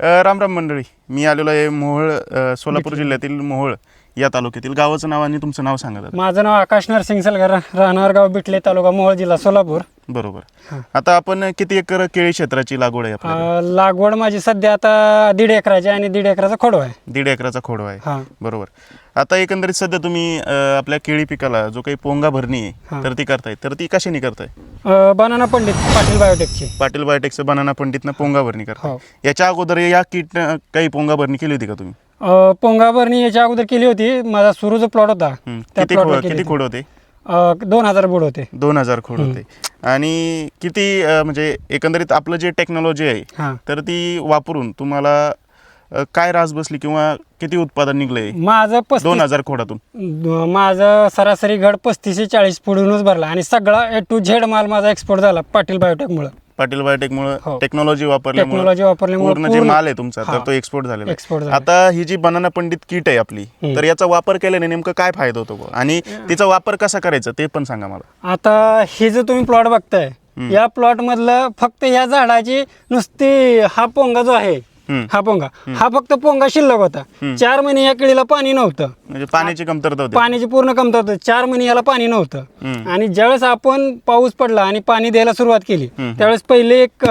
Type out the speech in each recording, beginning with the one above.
राम राम मंडळी. मी आलेलो आहे मोहोळ अ, सोलापूर जिल्ह्यातील मोहोळ या तालुक्यातील. गावाचं नाव आणि तुमचं नाव सांगा. माझं नाव आकाश नरसिंग सलगर राहणार गाव बिटले तालुका मोहोळ जिल्हा सोलापूर. बरोबर. आता आपण किती एकर केळी क्षेत्राची लागवड आहे अं, लागवड माझी सध्या आता दीड एकराची आणि दीड एकराचा खोडवा आहे. दीड एकराचा खोडवा आहे. हा. बरोबर. आता एकंदरीत सध्या तुम्ही अ, आपल्या केळी पिकाला जो काही पोंगा भरणी आहे हा. तर ती करताय. तर ती कशाने करताय? अं, बनाना पंडित पाटील बायोटेकची पाटील बायोटेक्सचं बनाना पंडितनं पोंगा भरणी करताय. हो. याच्या अगोदर या किट काही पोंगा भरणी केली होती का तुम्ही? अं, पोंगा भरणी याच्या अगोदर केली होती. माझा सुरू जो प्लॉट होता. हं. त्या किती प्लॉटवर खो- केली किती होती. खोड होते? दोन हजार बुड होते. दोन हजार खोड होते. आणि किती अ, म्हणजे एकंदरीत आपलं जे टेक्नॉलॉजी आहे हा. तर ती वापरून तुम्हाला अ, काय रास बसली किंवा किती उत्पादन निघलंय? माझं दोन पस्तीस हजार खोडातून. द- माझं सरासरी घड पस्तीस ते चाळीस पुढूनच भरला आणि सगळा ए टू झेड माल माझा एक्सपोर्ट झाला पाटील बायोटेकमुळे पाटील बायोटेकमुळे हो. टेक्नॉलॉजी वापरल्यामुळे टेक्नॉलॉजी वापरल्यामुळे पूर्ण जे माल आहे तुमचा तर हा. तो एक्सपोर्ट झालेला आहे. आता ही जी बनाना पंडित किट आहे आपली हम्म. तर याचा वापर केल्याने नेमकं काय फायदा होतो बुवा? आणि तिचा वापर कसा करायचा ते पण सांगा मला आता हे जे तुम्ही प्लॉट बघताय या प्लॉट मधलं फक्त या झाडाची नुसती हा पोंगा जो आहे. हा पोंगा. हा फक्त पोंगा शिल्लक होता. चार महिने या केळीला पाणी नव्हतं. म्हणजे पाण्याची कमतरता होती. पाण्याची पूर्ण कमतरता होती. चार महिने याला पाणी नव्हतं. आणि ज्यावेळेस आपण पाऊस पडला आणि पाणी द्यायला सुरुवात केली. त्यावेळेस पहिले एक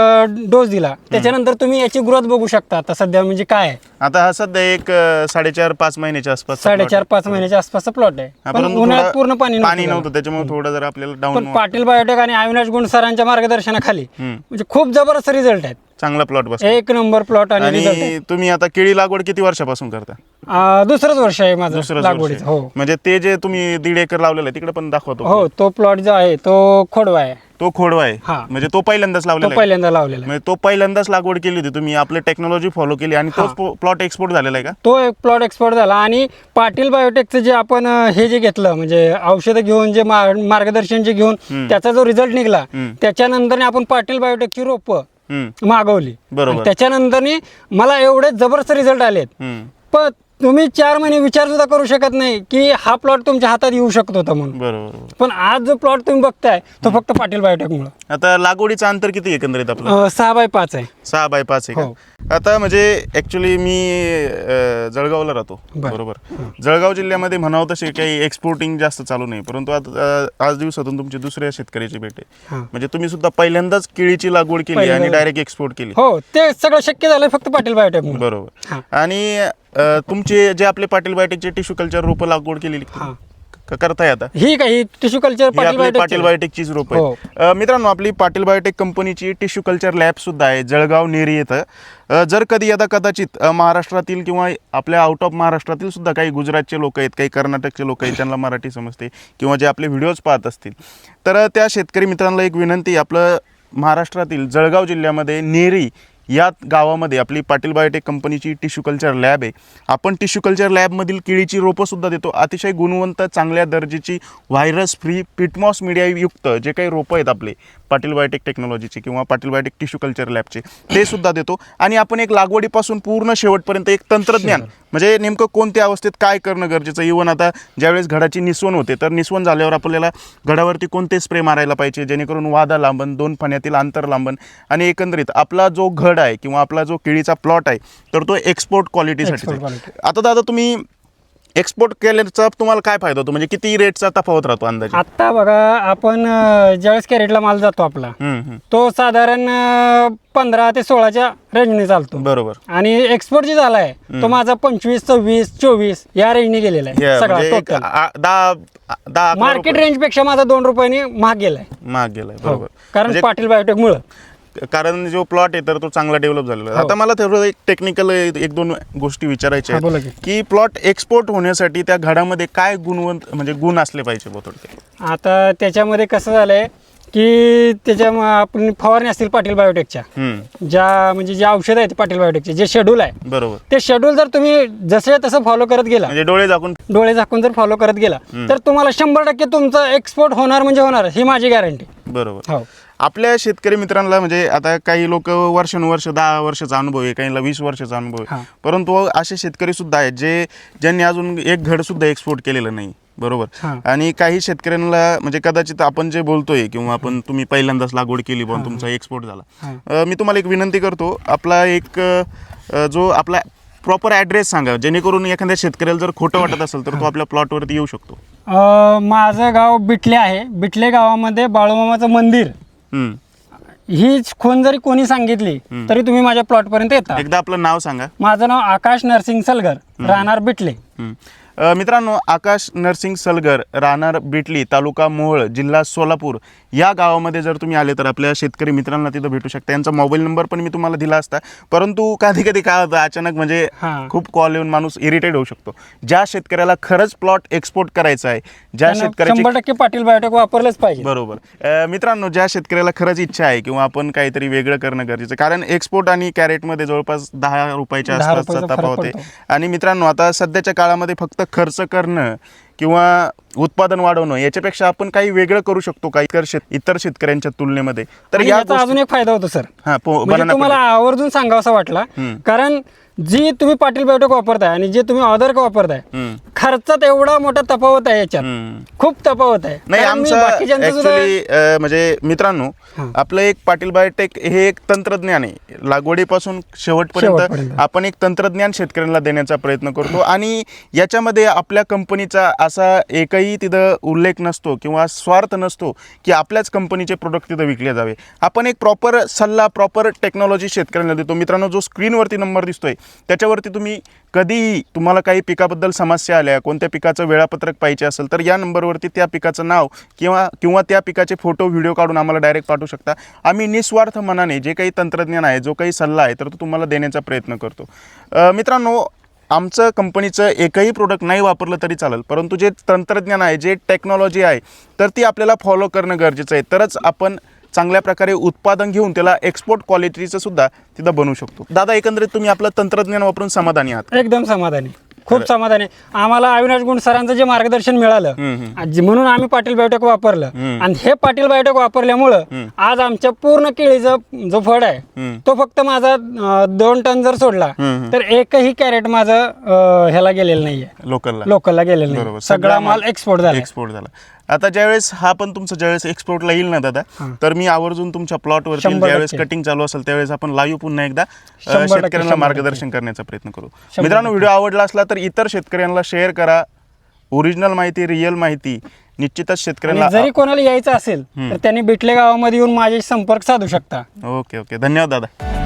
डोस दिला. त्याच्यानंतर तुम्ही याची ग्रोथ बघू शकता. आता सध्या म्हणजे काय आहे. आता हा सध्या एक साडेचार पाच महिन्याच्या आसपास साडेचार पाच महिन्याच्या आसपासचा प्लॉट आहे. पण उन्हाळ्यात पूर्ण पाणी पाणी. नव्हतं. त्याच्यामुळे थोडं जर आपल्याला डाऊन पाटील बायोटेक आणि अविनाश गुण सरांच्या मार्गदर्शनाखाली म्हणजे खूप जबरदस्त रिझल्ट आहेत. चांगला प्लॉट बस एक नंबर प्लॉट आणि तुम्ही आता केळी लागवड किती वर्षापासून करता? दुसरंच वर्ष आहे माझं दुसरंच लागवडीचं आहे. हो. म्हणजे ते जे तुम्ही दीड एकर लावलेलं आहे तिकडे पण दाखवतो. हो तो प्लॉट जो आहे तो खोडवा आहे. तो खोडवा आहे? हा. म्हणजे तो पहिल्यांदाच तो लावलेला आहे? पहिल्यांदा लावलेला आहे. म्हणजे तो पहिल्यांदाच लागवड केली होती तुम्ही आपलं टेक्नॉलॉजी फॉलो केली आणि तोच प्लॉट एक्सपोर्ट झालेला आहे का? तो एक प्लॉट एक्सपोर्ट झाला आणि पाटील बायोटेकचं जे आपण अं, हे जे घेतलं म्हणजे औषधं घेऊन जे मार- मार्गदर्शन जे घेऊन त्याचा जो रिझल्ट निघाला हम्म. त्याच्यानंतर आपण पाटील बायोटेकची रोपं मागवली बरोबर. आणि त्याच्यानंतर मला एवढे जबरदस्त रिझल्ट आलेत. पण तुम्ही चार महिने विचार सुद्धा करू शकत नाही की हा प्लॉट तुमच्या हातात येऊ शकत होता म्हणून बरोबर. पण आज जो प्लॉट तुम्ही बघताय तो फक्त पाटील बायोटेकमुळे आता लागवडीचं अंतर किती एकंदरीत आपलं सहा बाय पाच आहे सहा बाय पाच आहे हो. का आता म्हणजे ऍक्च्युली मी अं, जळगावला राहतो बर. बरोबर जळगाव जिल्ह्यामध्ये म्हणावं तसे काही एक्सपोर्टिंग जास्त चालू नाही परंतु आता अं, आज दिवसातून तुमची दुसऱ्या शेतकऱ्याची भेट आहे हा. म्हणजे तुम्ही सुद्धा पहिल्यांदाच केळीची लागवड केली आणि पहिल्यांदा. डायरेक्ट एक्सपोर्ट केली हो ते सगळं शक्य झालं फक्त पाटील बायोटेकमुळे बरोबर हा. आणि अं, तुमचे जे आपले पाटील बायोटेकचे टिश्यू कल्चर रोपं लागवड केलेली हा. क- करताय आता? ही काही टिश्यू कल्चर ही पाटील आपली पाटील बायोटेक बायोटेकचीच. रोप हो. आहे अ, मित्रांनो आपली पाटील बायोटेक कंपनीची टिश्यू कल्चर लॅब सुद्धा आहे जळगाव नेरी येतं अ, जर कधी यदा कदाचित अ, महाराष्ट्रातील किंवा आपल्या आउट ऑफ महाराष्ट्रातील सुद्धा काही गुजरातचे लोक आहेत काही कर्नाटकचे लोक आहेत ज्यांना मराठी समजते किंवा जे आपले व्हिडिओज पाहत असतील. तर अ, त्या शेतकरी मित्रांना एक विनंती आपलं महाराष्ट्रातील जळगाव जिल्ह्यामध्ये नेरी या गावामध्ये आपली पाटील बायोटेक कंपनीची टिश्यू कल्चर लॅब आहे. आपण टिश्यू कल्चर लॅबमधील केळीची रोपं सुद्धा देतो. अतिशय गुणवंत चांगल्या दर्जाची व्हायरस फ्री पिटमॉस मीडिया युक्त जे काही रोपं आहेत आपले पाटील बायोटेक टेक्नॉलॉजीचे किंवा पाटील बायोटेक टिश्यू कल्चर लॅबचे ते सुद्धा देतो. आणि आपण एक लागवडीपासून पूर्ण शेवटपर्यंत एक तंत्रज्ञान म्हणजे नेमकं कोणत्या अवस्थेत काय करणं गरजेचं? इवन आता ज्यावेळेस घडाची निसवण होते तर निसवण झाल्यावर आपल्याला घडावरती कोणते स्प्रे मारायला पाहिजे? जेणेकरून वादा लांबन दोन फण्यातील अंतर लांबन आणि एकंदरीत आपला जो घड आहे किंवा आपला जो केळीचा प्लॉट आहे तर तो एक्सपोर्ट क्वालिटीसाठी. आता दादा तुम्ही एक्सपोर्ट केल्याचा तुम्हाला काय फायदा होतो? म्हणजे किती रेटचा तफावत राहतो अंदाजे? आता बघा आपण ज्यावेळेस कॅरेटला माल जातो आपला. तो साधारण पंधरा ते सोळाच्या रेंजने चालतो. बरोबर. आणि एक्सपोर्ट जे झाला आहे तो माझा पंचवीस सव्वीस चोवीस या रेंजने गेलेला आहे सगळा म्हणजे मार्केट रुपये. रेंजपेक्षा माझा दोन रुपयाने महाग गेलाय. महाग गेलाय हो. बरोबर. कारण म्हणजे पाटील बायोटेक मुळे. कारण जो प्लॉट आहे तर तो चांगला डेव्हलप झालेला आहे. हो. आता मला थोडं एक टेक्निकल एक दोन गोष्टी विचारायच्या हा, बोला आहेत की. की प्लॉट एक्सपोर्ट होण्यासाठी त्या घडामध्ये काय गुणवंत म्हणजे गुण असले पाहिजे बुवा थोडक्यात आता त्याच्यामध्ये कसं झालंय की त्याच्या म- आपण फवारणी असतील पाटील बायोटेकच्या हम्म, ज्या म्हणजे जे औषध आहेत पाटील बायोटेकचे जे शेड्यूल आहे. बरोबर. ते शेड्यूल जर तुम्ही जसे तसं फॉलो करत गेला म्हणजे डोळे झाकून. डोळे झाकून जर फॉलो करत गेला तर तुम्हाला शंभर टक्के तुमचं एक्सपोर्ट होणार म्हणजे होणार ही माझी गॅरंटी बरोबर. हो. आपल्या शेतकरी मित्रांना म्हणजे आता काही लोक वर्षानुवर्ष दहा वर्षाचा अनुभव आहे काहींना वीस वर्षाचा अनुभव हा. आहे परंतु असे शेतकरी सुद्धा आहेत जे ज्यांनी अजून एक घड सुद्धा एक्सपोर्ट केलेलं नाही. बरोबर? हा. आणि काही शेतकऱ्यांना म्हणजे कदाचित आपण जे बोलतोय किंवा आपण तुम्ही पहिल्यांदाच लागवड केली पण तुमचा एक्सपोर्ट झाला. हा. अ, मी तुम्हाला एक विनंती करतो. आपला एक अ, जो आपला प्रॉपर ॲड्रेस सांगा. जेणेकरून एखाद्या शेतकऱ्याला जर खोटं वाटत असेल तर तो आपल्या प्लॉटवरती येऊ शकतो. अ, माझं गाव बिटले आहे. बिटले गावामध्ये बाळूमामाचं मंदिर. हम्म. ही खूण जरी कोणी सांगितली तरी तुम्ही माझ्या प्लॉटपर्यंत येता. एकदा आपलं नाव सांगा. माझं नाव आकाश नरसिंग सलगर राहणार बिटले. मित्रांनो आकाश नरसिंग सलगर राहणार बिटली तालुका मोहोळ जिल्हा सोलापूर या गावामध्ये जर तुम्ही आले तर आपल्या शेतकरी मित्रांना तिथं भेटू शकता यांचा मोबाईल नंबर पण मी तुम्हाला दिला असता परंतु कधी कधी काय होतं अचानक म्हणजे. खूप कॉल येऊन माणूस इरिटेट होऊ शकतो ज्या शेतकऱ्याला खरंच प्लॉट एक्सपोर्ट करायचा आहे ज्या शेतकऱ्याची शंभर टक्के पाटील बायोटेक वापरलंच पाहिजे बरोबर मित्रांनो ज्या शेतकऱ्याला खरंच इच्छा आहे किंवा आपण काहीतरी वेगळं करणं गरजेचं आहे. कारण एक्सपोर्ट आणि कॅरेटमध्ये जवळपास दहा रुपयाच्या आसपासचा तफावत आहे. आणि मित्रांनो आता सध्याच्या काळामध्ये फक्त खर्च करणं किंवा उत्पादन वाढवणं याच्यापेक्षा आपण काही वेगळं करू शकतो काही इतर शेत इतर शेतकऱ्यांच्या तुलनेमध्ये तर याचा अजून एक फायदा होतो सर हा म्हणजे तुम्हाला. आवर्जून सांगावासा वाटला. कारण जी तुम्ही पाटील बायोटेक वापरताय आणि जे तुम्ही अदर वापरताय. खर्चात एवढा मोठा तफावत आहे याच्यात. खूप तफावत आहे नाही आमचं म्हणजे मित्रांनो. आपलं एक पाटील बायोटेक हे एक तंत्रज्ञान आहे लागवडीपासून शेवटपर्यंत. आपण एक तंत्रज्ञान शेतकऱ्यांना देण्याचा प्रयत्न करतो आणि याच्यामध्ये आपल्या कंपनीचा असा एकही तिथं उल्लेख नसतो किंवा स्वार्थ नसतो की आपल्याच कंपनीचे प्रोडक्ट तिथं विकले जावे आपण एक प्रॉपर सल्ला प्रॉपर टेक्नॉलॉजी शेतकऱ्यांना देतो मित्रांनो जो स्क्रीनवरती नंबर दिसतोय त्याच्यावरती तुम्ही कधीही तुम्हाला काही पिकाबद्दल समस्या आल्या कोणत्या पिकाचं वेळापत्रक पाहिजे असेल तर या नंबरवरती त्या पिकाचं नाव किंवा किंवा त्या पिकाचे फोटो व्हिडिओ काढून आम्हाला डायरेक्ट पाठवू शकता. आम्ही निस्वार्थ मनाने जे काही तंत्रज्ञान आहे जो काही सल्ला आहे तर तो तुम्हाला देण्याचा प्रयत्न करतो. मित्रांनो आमचं कंपनीचं एकही प्रोडक्ट नाही वापरलं तरी चालेल परंतु जे तंत्रज्ञान आहे जे टेक्नॉलॉजी आहे तर ती आपल्याला फॉलो करणं गरजेचं आहे. तरच आपण चांगल्या प्रकारे उत्पादन घेऊन त्याला एक्सपोर्ट क्वालिटीचं सुद्धा तिथं बनवू शकतो. दादा एकंदरीत तुम्ही आपलं तंत्रज्ञान वापरून समाधानी आहात एकदम समाधानी. खूप समाधानी. आम्हाला अविनाश गुण सरांचं जे मार्गदर्शन मिळालं म्हणून आम्ही पाटील बायोटेक वापरलं. आणि हे पाटील बायोटेक वापरल्यामुळं आज आमच्या पूर्ण केळीचा जो फळ आहे. तो फक्त माझा दोन टन जर सोडला. तर एकही कॅरेट माझं ह्याला गेलेलं नाहीये. लोकलला. लोकलला गेलेलं नाही. सगळा माल एक्सपोर्ट झाला. एक्सपोर्ट झाला. आता ज्यावेळेस हा पण तुमचा ज्यावेळेस एक्सपोर्टला येईल ना दादा तर मी आवर्जून तुमच्या प्लॉटवरती शंभर ज्यावेळेस. कटिंग चालू असेल त्यावेळेस आपण लाईव्ह पुन्हा एकदा शेतकऱ्यांना मार्गदर्शन करण्याचा प्रयत्न करू. मित्रांनो व्हिडिओ आवडला असला तर इतर शेतकऱ्यांना शेअर करा. ओरिजिनल माहिती रिअल माहिती निश्चितच शेतकऱ्यांना जरी कोणाला यायचं असेल तर त्यांनी बिटले गावामध्ये येऊन माझ्याशी संपर्क साधू शकता. Okay okay. धन्यवाद दादा.